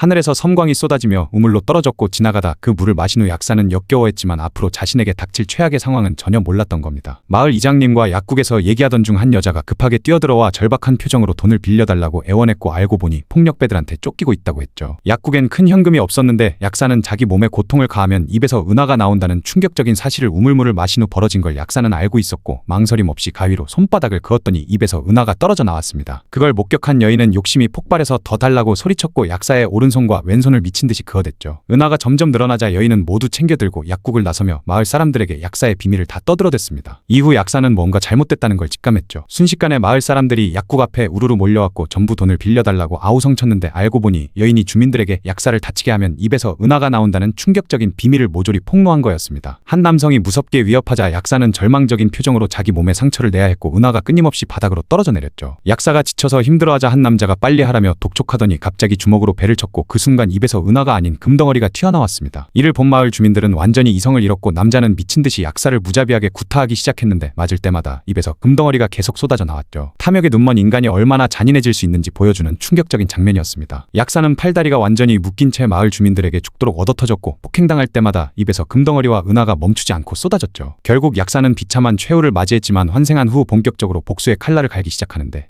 하늘에서 섬광이 쏟아지며 우물로 떨어졌고 지나가다 그 물을 마신 후 약사는 역겨워했지만 앞으로 자신에게 닥칠 최악의 상황은 전혀 몰랐던 겁니다. 마을 이장님과 약국에서 얘기하던 중 한 여자가 급하게 뛰어들어와 절박한 표정으로 돈을 빌려달라고 애원했고 알고 보니 폭력배들한테 쫓기고 있다고 했죠. 약국엔 큰 현금이 없었는데 약사는 자기 몸에 고통을 가하면 입에서 은하가 나온다는 충격적인 사실을 우물물을 마신 후 벌어진 걸 약사는 알고 있었고 망설임 없이 가위로 손바닥을 그었더니 입에서 은하가 떨어져 나왔습니다. 그걸 목격한 여인은 욕심이 폭발해서 더 달라고 소리쳤고 약사의 오른 손과 왼손을 미친 듯이 그어댔죠. 은하가 점점 늘어나자 여인은 모두 챙겨들고 약국을 나서며 마을 사람들에게 약사의 비밀을 다 떠들어댔습니다. 이후 약사는 뭔가 잘못됐다는 걸 직감했죠. 순식간에 마을 사람들이 약국 앞에 우르르 몰려왔고 전부 돈을 빌려달라고 아우성쳤는데 알고 보니 여인이 주민들에게 약사를 다치게 하면 입에서 은하가 나온다는 충격적인 비밀을 모조리 폭로한 거였습니다. 한 남성이 무섭게 위협하자 약사는 절망적인 표정으로 자기 몸에 상처를 내야 했고 은하가 끊임없이 바닥으로 떨어져 내렸죠. 약사가 지쳐서 힘들어하자 한 남자가 빨리 하라며 독촉하더니 갑자기 주먹으로 배를 쳤고 그 순간 입에서 은하가 아닌 금덩어리가 튀어나왔습니다. 이를 본 마을 주민들은 완전히 이성을 잃었고 남자는 미친 듯이 약사를 무자비하게 구타하기 시작했는데 맞을 때마다 입에서 금덩어리가 계속 쏟아져 나왔죠. 탐욕에 눈먼 인간이 얼마나 잔인해질 수 있는지 보여주는 충격적인 장면이었습니다. 약사는 팔다리가 완전히 묶인 채 마을 주민들에게 죽도록 얻어터졌고 폭행당할 때마다 입에서 금덩어리와 은하가 멈추지 않고 쏟아졌죠. 결국 약사는 비참한 최후를 맞이했지만 환생한 후 본격적으로 복수의 칼날을 갈기 시작하는데